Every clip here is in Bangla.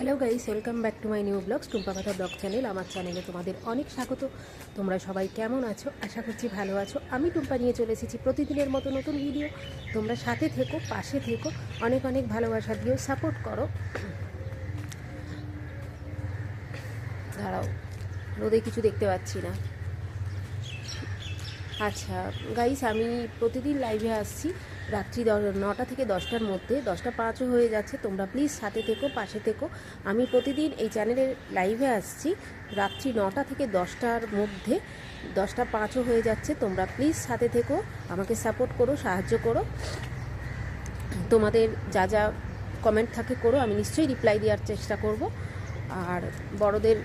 Hello guys welcome back to my new vlogs Tumpa কথা ব্লগ চ্যানেল আমার চ্যানেলে তোমাদের অনেক স্বাগত। তোমরা সবাই কেমন আছো? আশা করছি ভালো আছো। আমি টুম্পা নিয়ে চলে এসেছি প্রতিদিনের মতো নতুন ভিডিও তোমরা সাথে থেকো, পাশে থেকো, অনেক অনেক ভালোবাসা দিও সাপোর্ট করো। দাঁড়াও, রোদে কিছু দেখতে পাচ্ছি না। আচ্ছা গাইস আমি প্রতিদিন লাইভে আসছি। রাত্রি নটা থেকে দশটার মধ্যে, দশটা পাঁচও হয়ে যাচ্ছে। তোমরা প্লিজ সাথে থেকো, পাশে থেকো। আমি প্রতিদিন এই চ্যানেলের লাইভে আসছি। রাত্রি নটা থেকে দশটার মধ্যে, দশটা পাঁচও হয়ে যাচ্ছে। তোমরা প্লিজ সাথে থেকো, আমাকে সাপোর্ট করো, সাহায্য করো। তোমাদের যা যা কমেন্ট থাকে করো, আমি নিশ্চয়ই রিপ্লাই দেওয়ার চেষ্টা করব। আর বড়দের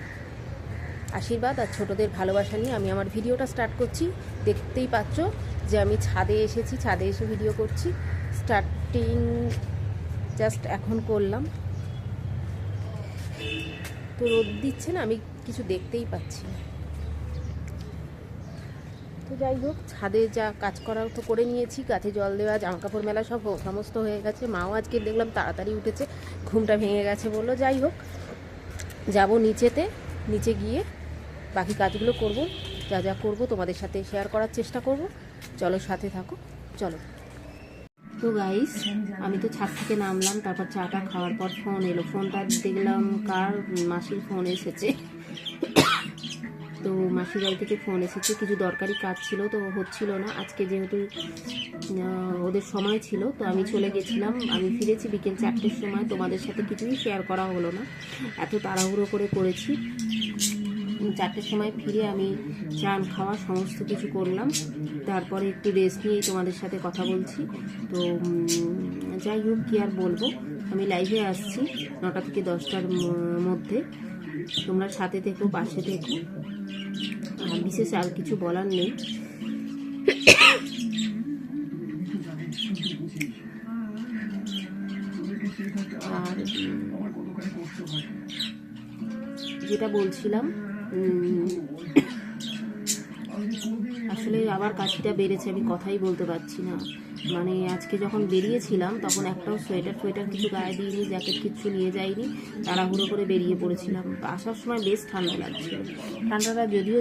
আশীর্বাদ আর ছোটদের ভালোবাসা নিয়ে আমি আমার ভিডিওটা স্টার্ট করছি। দেখতেই পাচ্ছ যে আমি ছাদে এসেছি, ছাদে এসে ভিডিও করছি। স্টার্টিং জাস্ট এখন করলাম। তো রোদ দিচ্ছে না, আমি কিছু দেখতেই পাচ্ছি না। তো যাই হোক, ছাদে যা কাজ করার তো করে নিয়েছি। গাছে জল দেওয়া জামা কাপড় মেলা সব সমস্ত হয়ে গেছে। মাও আজকে দেখলাম তাড়াতাড়ি উঠেছে, ঘুমটা ভেঙে গেছে বলল যাই হোক, যাব নিচেতে, নিচে গিয়ে বাকি কাজগুলো করব, যা যা করব তোমাদের সাথে শেয়ার করার চেষ্টা করব। চলো সাথে থাকো, চলো। তো গাইস আমি তো ছাদ থেকে নামলাম, তারপর চাটা খাওয়ার পর ফোন এলো। ফোনটা দেখলাম কার মাসির ফোন এসেছে। তো মাসির বাড়ি থেকে ফোন এসেছে। কিছু দরকারি কাজ ছিল, তো হচ্ছিল না। আজকে যেহেতু ওদের সময় ছিল, তো আমি চলে গেছিলাম। আমি ফিরেছি বিকেল চারটের সময়। তোমাদের সাথে কিছুই শেয়ার করা হলো না। এত তাড়াহুড়ো করে করেছি। চারটের সময় ফিরে আমি চান খাওয়া সমস্ত কিছু করলাম। তারপরে একটু রেস্ট নিয়েই তোমাদের সাথে কথা বলছি। তো যাই হোক, কী আর বলব? আমি লাইভে আসছি নটা থেকে দশটার মধ্যে। তোমরা সাথে থেকো, পাশে থেকো। আর বিশেষ আর কিছু বলার নেই। আর যেটা বলছিলাম আসলে আবার কাশিটা বেড়েছে আমি কথাই বলতে পারছি না। মানে আজকে যখন বেরিয়েছিলাম, তখন একটাও সোয়েটার সোয়েটার কিছু গায়ে দিইনি, জ্যাকেট কিছু নিয়ে যাইনি, তাড়াহুড়ো করে বেরিয়ে পড়েছিলাম। আসার সময় বেশ ঠান্ডা লাগছিল। ঠান্ডাটা যদিও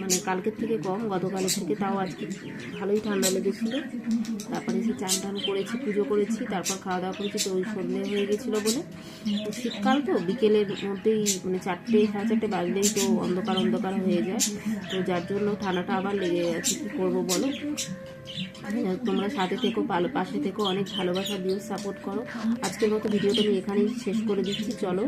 মানে কালকের থেকে কম, গতকালের থেকে তাও আজকে ভালোই ঠান্ডা লেগেছিল। তারপরে এসে চান টান করেছি, পুজো করেছি, তারপর খাওয়া দাওয়া করেছি, তো ওই সন্ধে হয়ে গেছিল বলে। শীতকাল তো, বিকেলের মধ্যেই মানে চারটে, সাড়ে চারটে বাজলেই তো অন্ধকার অন্ধকার হয়ে যায়। তো যার জন্য ঠান্ডাটা আবার লেগে গেছে কী করব বলো? তোমরা সাথে থেকো ভালো পাশে থেকো অনেক ভালোবাসা দিও সাপোর্ট করো। আজকের মতো ভিডিওটা আমি এখানেই শেষ করে দিচ্ছি, চলো।